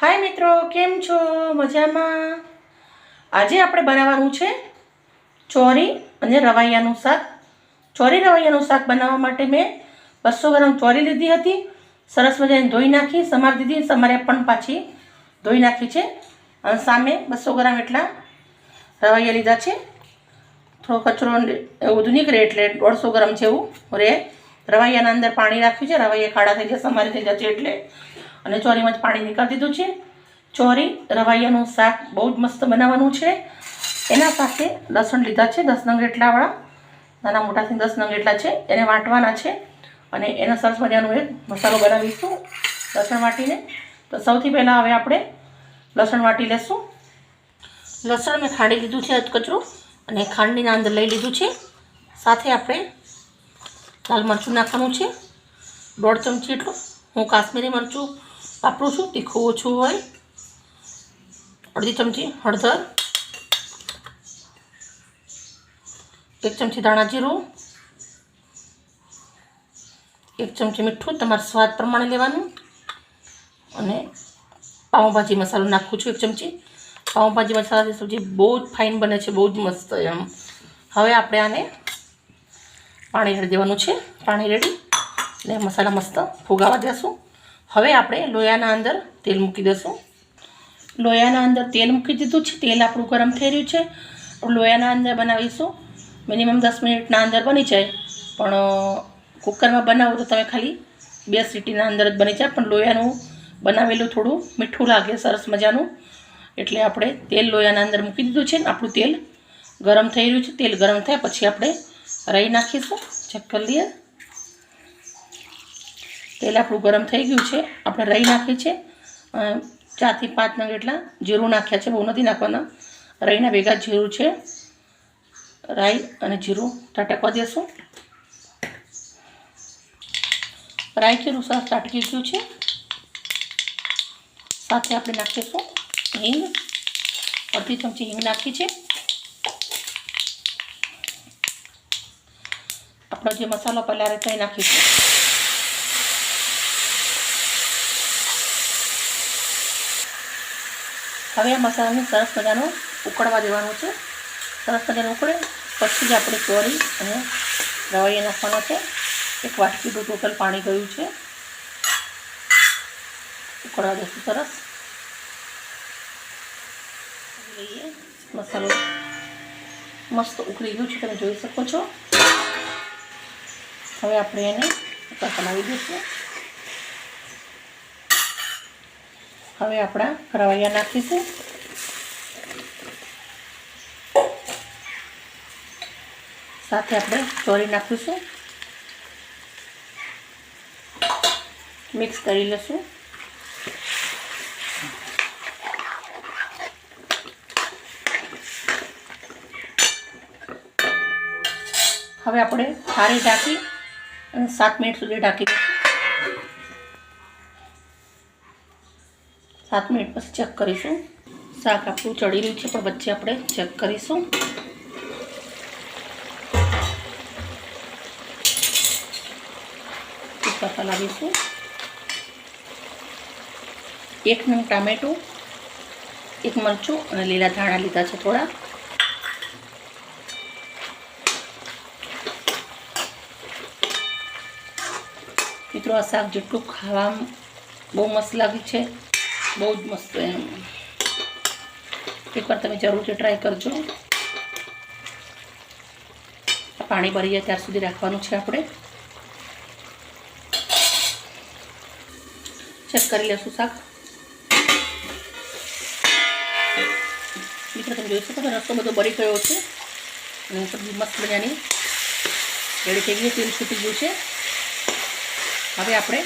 હાય મિત્રો, કેમ છો? મજામાં? આજે આપણે બનાવવાનું છે ચોરી અને રવૈયાનું શાક. ચોરી રવૈયાનું શાક બનાવવા માટે મેં બસો ગ્રામ ચોરી લીધી હતી. સરસ મજાની ધોઈ નાખી, સમારી દીધી સમારે પણ પાછી ધોઈ નાખી છે. અને સામે બસો ગ્રામ એટલા રવૈયા લીધા છે. થોડો કચરો એવું નીકળે એટલે દોઢસો ગ્રામ જેવું રે રવૈયાના અંદર પાણી રાખ્યું છે રવૈયા ખાડા થઈ જશે સમારી થઈ જશે એટલે અને ચોરીમાં જ પાણી નીકાળી દીધું છે. ચોરી રવાઈયાનું શાક બહુ જ મસ્ત બનાવવાનું છે. એના સાથે લસણ લીધા છે, દસ નંગ એટલાવાળા. નાના મોટાથી દસ નંગ એટલા છે. એને વાટવાના છે. અને એનો સરસ મજાનો એક મસાલો બનાવીશું લસણ વાટીને. તો સૌથી પહેલાં હવે આપણે લસણ વાટી લેશું. લસણ મેં ખાંડી લીધું છે કચરું અને ખાંડીના અંદર લઈ લીધું છે. સાથે આપણે લાલ મરચું નાખવાનું છે. દોઢ ચમચી એટલું હું કાશ્મીરી મરચું વાપરું છું તીખું ઓછું હોય. અડધી ચમચી હળદર. એક ચમચી ધાણા જીરું. એક ચમચી મીઠું. તમારા સ્વાદ પ્રમાણે લેવાનું. અને પાઉંભાજી મસાલો નાખું છું એક ચમચી. પાઉંભાજી મસાલાની સબ્જી બહુ જ ફાઇન બને છે, બહુ જ મસ્ત એમ. હવે આપણે આને પાણી રેડી દેવાનું છે. પાણી રેડી. ને મસાલા મસ્ત ફુગાવા દેશું. હવે આપણે લોયાના અંદર તેલ મૂકી દઈશું. લોયાના અંદર તેલ મૂકી દીધું છે. તેલ આપણું ગરમ થઈ રહ્યું છે. લોયાના અંદર બનાવીશું. મિનિમમ દસ મિનિટના અંદર બની જાય. પણ કુકરમાં બનાવો તો તમે ખાલી બે સીટીના અંદર જ બની જાય. પણ લોયાનું બનાવેલું થોડું મીઠું લાગે, સરસ મજાનું. એટલે આપણે તેલ લોયાના અંદર મૂકી દીધું છે ને આપણું તેલ ગરમ થઈ રહ્યું છે. તેલ ગરમ થાય પછી આપણે રાઈ નાખીશું. ચેક કરી લઈએ. તેલ આપણું ગરમ થઈ ગયું છે. આપણે રાઈ નાખી છે. ચારથી પાંચ નંગ એટલા જીરું નાખ્યા છે. બહુ નથી નાખવાના. રાઈના ભેગા જીરું છે. રાઈ અને જીરું ટાટકવા દેશું. રાઈ જીરું સરસ ટાટકી ગયું છે. સાથે આપણે નાખીશું હિંગ. અડધી ચમચી હિંગ નાખી છે. આપણો જે મસાલો પહેલાં રહેતો એ નાખીશું. હવે આ મસાલાને સરસ મજાનું ઉકળવા દેવાનું છે. સરસ મજાનું ઉકળે, પછી જ આપણે ચોરી અને રવૈયા નાખવાનો છે. એક વાટકીનું ટોટલ પાણી ગયું છે. ઉકળવા દેશું સરસ. લઈએ મસાલો મસ્ત ઉકળી ગયું છે, તમે જોઈ શકો છો. હવે આપણે એને ઉપર બનાવી દઈશું. હવે આપણા રવૈયા નાખીશું. સાથે આપણે ચોરી નાખીશું. મિક્સ કરી લઈશું. હવે આપણે થાળી ઢાંકી અને સાત મિનિટ સુધી ઢાંકી દઈશું સાત મિનિટ પછી ચેક કરીશું. શાક આપણું ચડી રહ્યું છે, પણ વચ્ચે આપણે ચેક કરીશું. ટીકા લાવીશું. એક નંગ ટામેટું, એક મરચું અને લીલા ધાણા લીધા છે થોડા. મિત્રો, આ શાક જેટલું ખાવામાં બહુ મસ્ત લાગે છે. બહુ જ મસ્ત એમ. એકવાર તમે જરૂરથી ટ્રાય કરજો. પાણી ભરી જાય ત્યાર સુધી રાખવાનું છે આપણે. ચેક કરી લેશું શાક. મિત્રો, તમે જોઈ શકો રસ્તો બધો બળી ગયો છે. અને સબ્જી મસ્ત મજાની રેડી થઈ ગઈ તેલ છૂટી ગયું છે. હવે આપણે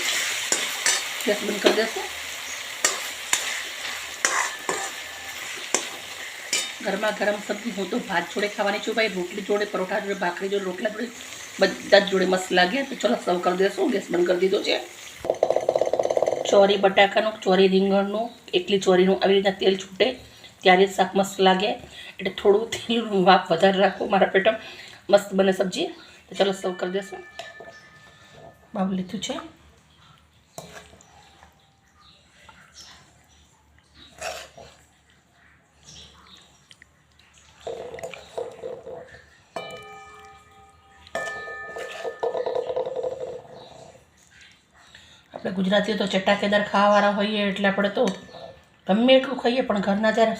ગેસ બંધ કરી દઈશું. ગરમા ગરમ સબ્જી, હું તો ભાત જોડે ખાવાની છું ભાઈ, રોટલી જોડે, પરોઠા જોડે, ભાખરી જોડે, રોટલા જોડે, બધા જ જોડે મસ્ત લાગે. તો ચલો સર્વ કરી દઈશું ગેસ બંધ કરી દીધો છે. ચોરી બટાકાનું, ચોરી રીંગણનું, એટલી ચોરીનું આવી રીતના તેલ છૂટે, ત્યારે શાક મસ્ત લાગે. એટલે થોડું તેલનું માપ વધારે રાખો મારા પેટમાં. મસ્ત બને સબ્જી. તો ચલો સર્વ કરી દઈશું બાવ લીધું છે. આપણે ગુજરાતીઓ તો ચટાકેદાર ખાવાવાળા હોઈએ એટલે આપણે તો ગમે એટલું ખાઈએ, પણ ઘરના જ્યારે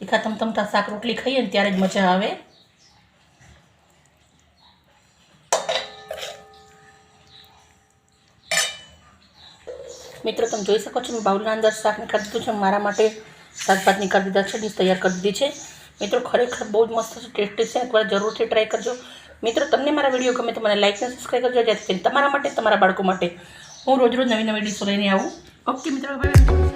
તીખા તમતમતા શાક રોટલી ખાઈએ ને ત્યારે જ મજા આવે. મિત્રો, તમે જોઈ શકો છો, મેં બાઉલના અંદર શાક કરી દીધું છે, મારા માટે શાકભાતની કરી દીધા છે, ડીશ તૈયાર કરી દીધી છે. મિત્રો, ખરેખર બહુ જ મસ્ત છે, ટેસ્ટી છે, એકવાર જરૂરથી ટ્રાય કરજો. મિત્રો, તમને મારા વીડિયો ગમે તો મને લાઇક અને સબસ્ક્રાઈબ કરજો, જેથી તમારા માટે, તમારા બાળકો માટે હું રોજ રોજ નવી નવી ડીશો લઈને આવું. ઓકે મિત્રો